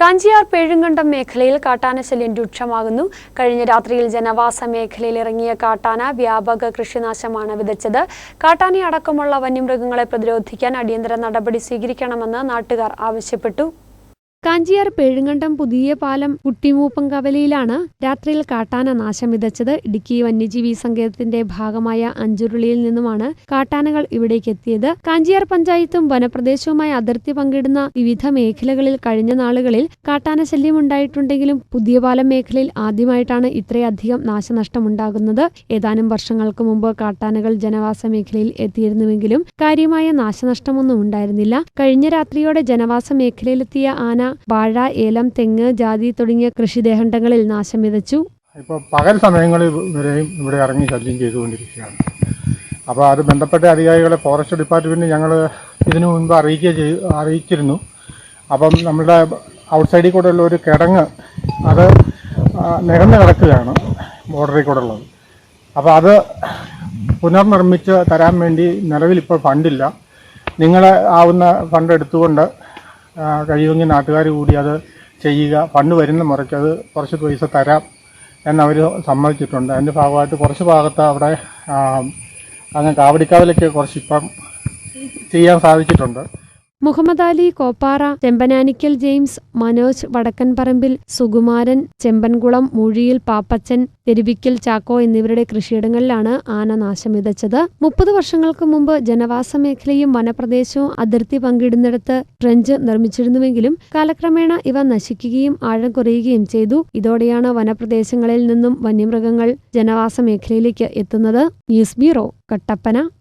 കാഞ്ചിയാർ പേഴുങ്കണ്ടം മേഖലയിൽ കാട്ടാനശല്യം രൂക്ഷമാകുന്നു. കഴിഞ്ഞ രാത്രിയിൽ ജനവാസ മേഖലയിൽ ഇറങ്ങിയ കാട്ടാന വ്യാപക കൃഷിനാശമാണ് വിതച്ചത്. കാട്ടാനെ അടക്കമുള്ള വന്യമൃഗങ്ങളെ പ്രതിരോധിക്കാൻ അടിയന്തര നടപടി സ്വീകരിക്കണമെന്ന് നാട്ടുകാർ ആവശ്യപ്പെട്ടു. കാഞ്ചിയാർ പേഴുങ്കണ്ടം പുതിയ പാലം കുട്ടിമൂപ്പം കവലയിലാണ് രാത്രിയിൽ കാട്ടാന നാശം വിതച്ചത്. ഇടുക്കി വന്യജീവി സങ്കേതത്തിന്റെ ഭാഗമായ അഞ്ചുരുളിയിൽ നിന്നുമാണ് കാട്ടാനകൾ ഇവിടേക്ക് എത്തിയത്. കാഞ്ചിയാർ പഞ്ചായത്തും വനപ്രദേശവുമായി അതിർത്തി പങ്കിടുന്ന വിവിധ മേഖലകളിൽ കഴിഞ്ഞ നാളുകളിൽ കാട്ടാന ശല്യം ഉണ്ടായിട്ടുണ്ടെങ്കിലും പുതിയ പാലം മേഖലയിൽ ആദ്യമായിട്ടാണ് ഇത്രയധികം നാശനഷ്ടമുണ്ടാകുന്നത്. ഏതാനും വർഷങ്ങൾക്ക് മുമ്പ് കാട്ടാനകൾ ജനവാസ മേഖലയിൽ എത്തിയിരുന്നുവെങ്കിലും കാര്യമായ നാശനഷ്ടമൊന്നും ഉണ്ടായിരുന്നില്ല. കഴിഞ്ഞ രാത്രിയോടെ ജനവാസ മേഖലയിലെത്തിയ ആന വാഴ ഏലം തെങ്ങ് ജാതി തുടങ്ങിയ കൃഷിദേഹണ്ഡങ്ങളിൽ നാശം വിതച്ചു. ഇപ്പോൾ പകൽ സമയങ്ങളിൽ വരെയും ഇവിടെ ഇറങ്ങി ശല്യം ചെയ്തുകൊണ്ടിരിക്കുകയാണ്. അപ്പോൾ അത് ബന്ധപ്പെട്ട അധികാരികളെ ഫോറസ്റ്റ് ഡിപ്പാർട്ട്മെന്റ് ഞങ്ങൾ ഇതിനു മുൻപ് അറിയിക്കുക ചെയ് അറിയിച്ചിരുന്നു. അപ്പം നമ്മുടെ ഔട്ട്സൈഡിൽ കൂടെ ഉള്ള ഒരു കിടങ്ങ് അത് നിരന്ന് കിടക്കുകയാണ് ബോർഡറിൽ കൂടെ ഉള്ളത്. അപ്പോൾ അത് പുനർനിർമ്മിച്ച് തരാൻ വേണ്ടി നിലവിൽ ഇപ്പോൾ ഫണ്ടില്ല. നിങ്ങളെ ആവുന്ന ഫണ്ട് എടുത്തുകൊണ്ട് കഴിയുമെങ്കിൽ നാട്ടുകാർ കൂടി അത് ചെയ്യുക. ഫണ്ട് വരുന്ന മുറയ്ക്ക് അത് കുറച്ച് പൈസ തരാം എന്നവർ സമ്മതിച്ചിട്ടുണ്ട്. അതിന്റെ ഭാഗമായിട്ട് കുറച്ച് ഭാഗത്ത് അവിടെ അങ്ങനെ അങ്ങ് കാവടിക്കാവിലേക്ക് കുറച്ച് ഇപ്പം ചെയ്യാൻ സാധിച്ചിട്ടുണ്ട്. മുഹമ്മദ് അലി കോപ്പാറ ചെമ്പനാനിക്കൽ ജെയിംസ് മനോജ് വടക്കൻപറമ്പിൽ സുകുമാരൻ ചെമ്പൻകുളം മൂഴിയിൽ പാപ്പച്ചൻ തെരുവിക്കൽ ചാക്കോ എന്നിവരുടെ കൃഷിയിടങ്ങളിലാണ് ആന നാശം വിതച്ചത്. മുപ്പത് വർഷങ്ങൾക്ക് മുമ്പ് ജനവാസ മേഖലയും വനപ്രദേശവും അതിർത്തി പങ്കിടുന്നിടത്ത് ട്രെഞ്ച് നിർമ്മിച്ചിരുന്നുവെങ്കിലും കാലക്രമേണ ഇവ നശിക്കുകയും ആഴം കുറയുകയും ചെയ്തു. ഇതോടെയാണ് വനപ്രദേശങ്ങളിൽ നിന്നും വന്യമൃഗങ്ങൾ ജനവാസ മേഖലയിലേക്ക് എത്തുന്നത്. News bureau Kattappana.